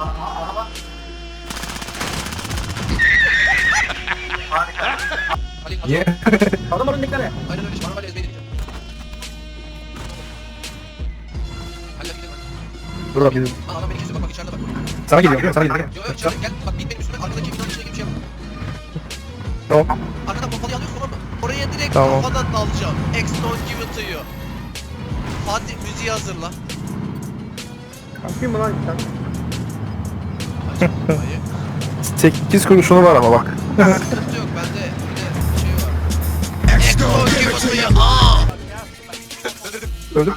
Aha, araba. Harika. Ali Yeah. Adam önündekilere. Aynen öyle. Marmara ezmeyi deneyeceğim. Halil abi de Burada bizim. bak. Aa, adam beni kesiyor. Bak bak içeride bak. Sana geliyor. geliyor, Sana geliyor. Yo yo içeride gel. Bak bin benim üstüme. Arkadaki binanın içine gibi bir şey yap. Tamam. Arkadan pompalı alıyorsun sonra oraya direkt Tamam. kafadan dalacağım. Exton gibi tıyıyor. Fatih müziği hazırla. Kalkayım mı lan sen? Aç kafayı. 8 kuruşunu var ama bak. Sıkıntı yok bende bir de şey var. X don't give it to you. Aa! Öldüm.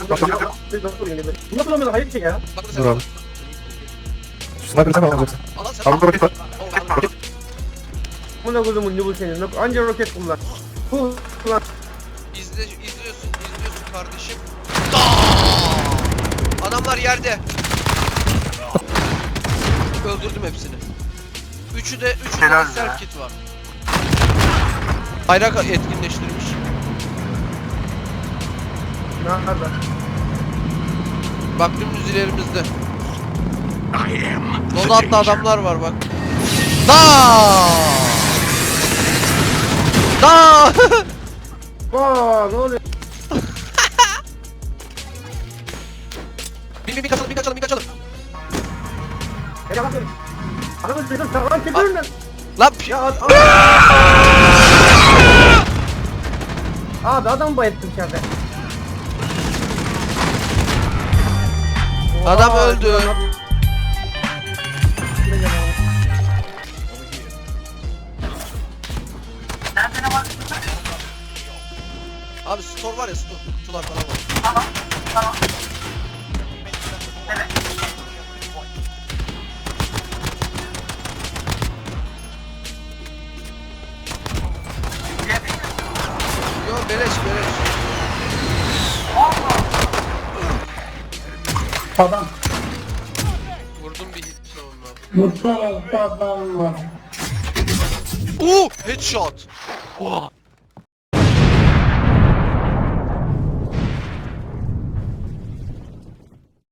Bu nasıl olmuyor? Hayır bir şey ya. Bak Dur abi. Sniper'ı sen alacaksın? Al lan sen. Abi burada roket var. Al, al, al. Bu ne kuzumun ne bu senin? Anca roket kullan. Bu kullan. İzle, izliyorsun, izliyorsun kardeşim. Adamlar yerde. Öldürdüm hepsini. Üçü de, üçü de Helal self be. kit var. Bayrak etkinleştirmiş. Nerede? Bak dümdüz ilerimizde. Dolu atlı adamlar var bak. Da! Da! Aa ne oluyor? Hele bakın. Adamı dedim sağlam çek önünden. Lan Ya ad- Abi adam bayılttım içeride. Adam Aa, öldü. lan- Abi store var ya store. Kutular falan var. Beleş beleş. Adam. Vurdum bir hit onunla. Mutlaka adam var. Oo headshot. Oha.